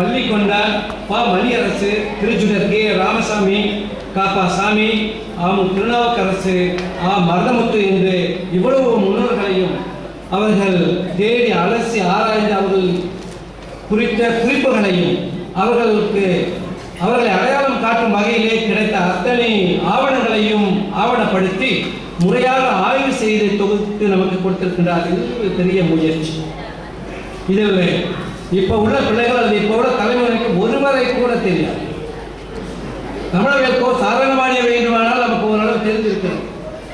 பள்ளி கொண்டார் பா. மணியரசு திருச்சுடர் கே. ராமசாமி காப்பா சாமி ஆம் திருநாவுக்கரசு ஆ. மருதமுத்து என்று இவ்வளவு முன்னோர்களையும் அவர்கள் தேடி அலசி ஆராய்ந்து அவர்கள் குறித்த குறிப்புகளையும் அவர்களுக்கு அவர்களை அடையாளம் காட்டும் வகையிலே கிடைத்த அத்தனை ஆவணங்களையும் ஆவணப்படுத்தி முறையாக ஆய்வு செய்து தொகுத்து நமக்கு கொடுத்திருக்கின்றார். இது பெரிய முயற்சி. இதில் இப்போ உள்ள பிள்ளைகள் அது இப்போ உள்ள தலைமுறைக்கு ஒருவரை கூட தெரியாது. தமிழர்களுக்கோ சாதாரணமானிய வேண்டுமானால் நமக்கு ஓரளவு தெரிந்திருக்கிறது.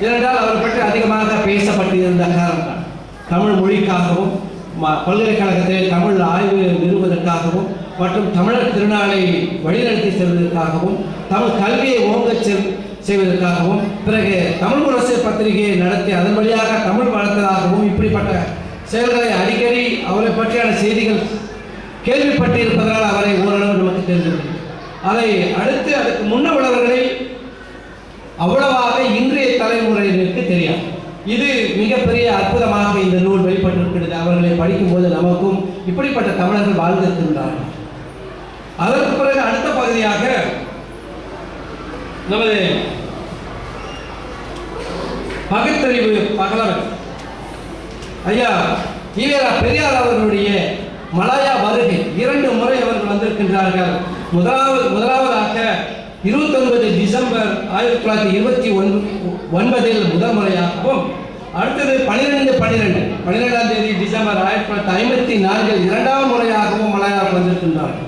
ஏனென்றால் அவரை பற்றி அதிகமாக பேசப்பட்டிருந்த காரணம் தமிழ் மொழிக்காகவும் ம- பல்கலைக்கழகத்தில் தமிழ் ஆய்வு நிறுவதற்காகவும் மற்றும் தமிழர் திருநாளை வழிநடத்தி செல்வதற்காகவும் தமிழ் கல்வியை ஓங்கச் செல் செய்வதற்காகவும் பிறகு தமிழ் முரசு பத்திரிகையை நடத்தி அதன் வழியாக தமிழ் வளர்த்ததாகவும் இப்படிப்பட்ட செயல்களை அடிக்கடி அவரை பற்றியான செய்திகள் கேள்விப்பட்டிருப்பதனால் அவரை ஓரளவு நமக்கு தெரிந்திருக்கிறது அதை அடுத்து அதுக்கு முன்ன உள்ளவர்களை அவ்வளவாக இன்றைய தலைமுறையினருக்கு தெரியும் இது மிகப்பெரிய அற்புதமாக இந்த நூல் வெளிப்பட்டிருக்கிறது. அவர்களை படிக்கும்போது நமக்கும் இப்படிப்பட்ட தமிழர்கள் வாழ்ந்திருக்கின்றார்கள் அதற்கு பிறகு அடுத்த பகுதியாக நமது பகுத்தறிவு பகலவன். ஐயா ஈவேரா பெரியார் அவர்களுடைய மலாயா வருகின்றார்கள் முதலாவது முதலாவதாக இருபத்தொன்பது டிசம்பர் ஆயிரத்தி தொள்ளாயிரத்தி இருபத்தி ஒன் ஒன்பதில் முதல் முறையாகவும் அடுத்தது பன்னிரெண்டு பன்னிரெண்டு பன்னிரெண்டாம் தேதி டிசம்பர் ஆயிரத்தி தொள்ளாயிரத்தி ஐம்பத்தி நான்கில் இரண்டாம் முறையாகவும் மலையாளம் வந்திருக்கின்றார்கள்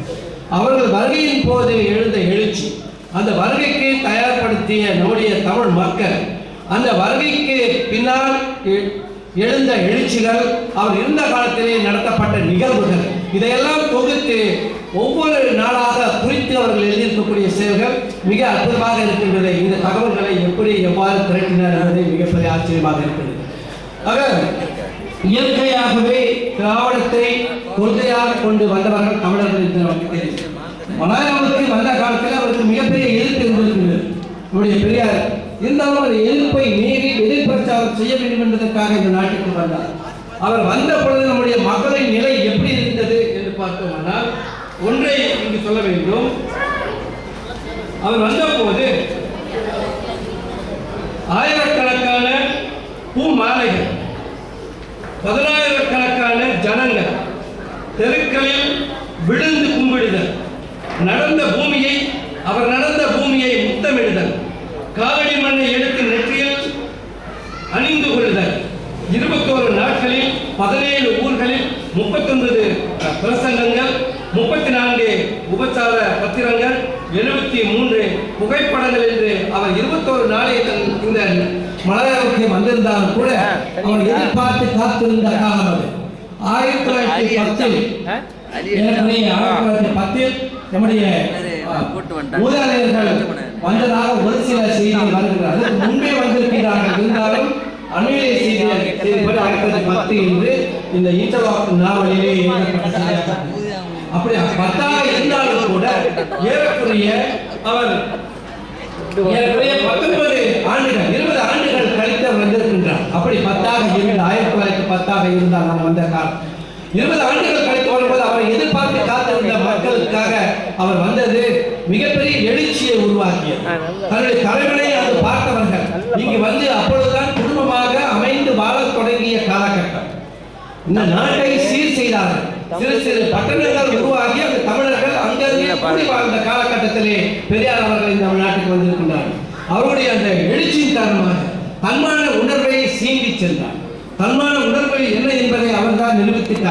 அவர்கள் வருகையின் போது எழுந்த எழுச்சி அந்த வருகைக்கு தயார்படுத்திய நம்முடைய தமிழ் மக்கள் அந்த வருகைக்கு பின்னால் எ- எழுந்த எழுச்சிகள் அவர் இருந்த காலத்திலே நடத்தப்பட்ட நிகழ்வுகள் இதையெல்லாம் தொகுத்து ஒவ்வொரு நாளாக குறித்து அவர்கள் எழுதியிருக்கக்கூடிய செயல்கள் மிக அற்புதமாக இருக்கின்றது இந்த தகவல்களை எப்படி எவ்வாறு திரட்டினார் என்பது மிகப்பெரிய ஆச்சரியமாக இருக்கிறது ஆக இயற்கையாகவே திராவிடத்தை கொள்கையாக கொண்டு வந்தவர்கள் தமிழர்கள் என்று நமக்கு தெரியும். மலாயாவுக்கு வந்த காலத்தில் அவருக்கு மிகப்பெரிய எதிர்ப்பு இருந்திருக்கிறது நம்முடைய பெரியார் இருந்தாலும் அந்த எதிர்ப்பை மீறி எதிர்பிரச்சாரம் செய்ய வேண்டும் என்பதற்காக இந்த நாட்டுக்கு வந்தார். அவர் வந்த பொழுது நம்முடைய மக்களின் நிலை எப்படி இருந்தது என்று பார்த்தோம்னால் ஒன்றை இங்கு சொல்ல வேண்டும். அவர் வந்தபோது ஆயிரக்கணக்கான பூ மாலைகள் பதினாயிரக்கணக்கான ஜனங்கள் தெருக்களில் விழுந்து கும்பிடுதல் நடந்த பூமியை அவர் நடந்த பூமியை முத்தமிடுதல் காவடி மண்ணை எடுத்து நெற்றியில் அணிந்து கொள்ளுதல் இருபத்தோரு நாட்களில் பதினேழு ஊர்களில் முப்பத்தொன்பது பிரசங்கங்கள் முப்பத்தி நான்கு உபச்சார பத்திரங்கள் எழுபத்தி மூன்று புகைப்படங்கள் என்று அவர் இருபத்தோரு நாளை இந்த மலையாளத்துக்கு வந்திருந்தாலும் கூட அவர் எதிர்பார்த்து காத்திருந்த காலம் அது ஆயிரத்தி தொள்ளாயிரத்தி பத்தில் ஆயிரத்தி தொள்ளாயிரத்தி பத்தில் நம்முடைய மூதாதையர்கள் வந்ததாக ஒரு சில செய்திகள் வருகிறது. அதுக்கு முன்பே வந்திருக்கிறார்கள் இருந்தாலும் அண்மையிலே செய்திகள் செய்திப்படி ஆயிரத்தி தொள்ளாயிரத்தி பத்து என்று இந்த இன்டர்லாக் நாவலிலே செய்தியாக அப்படி பத்தாக இருந்தாலும் கூட ஏறக்குறைய அவர் ஏறக்குறைய பத்தொன்பது ஆண்டுகள் இருபது ஆண்டுகள் கழித்து அவர் வந்திருக்கின்றார். அப்படி பத்தாக இருந்து ஆயிரத்தி தொள்ளாயிரத்தி பத்தாக இருந்தார் நாம் வந்த காலம். இருபது ஆண்டுகள் கழித்து வரும்போது அவரை எதிர்பார்த்து காத்திருந்த மக்களுக்காக அவர் வந்தது மிகப்பெரிய எழுச்சியை உருவாக்கியது. தன்னுடைய தலைவனை அது பார்த்தவர்கள் இங்கு வந்து அப்பொழுதுதான் இந்த நாட்டை சீர் செய்தார்கள் சிறு சிறு பட்டணங்கள் உருவாகி அந்த தமிழர்கள் அங்கங்கே கூடி வாழ்ந்த காலகட்டத்திலே பெரியார் அவர்கள் இந்த நாட்டுக்கு வந்திருக்கின்றார்கள் அவருடைய அந்த எழுச்சியின் காரணமாக தன்மான உணர்வை சீண்டி சென்றார். தன்மான உணர்வு என்ன என்பதை அவர்தான் நிரூபித்தார்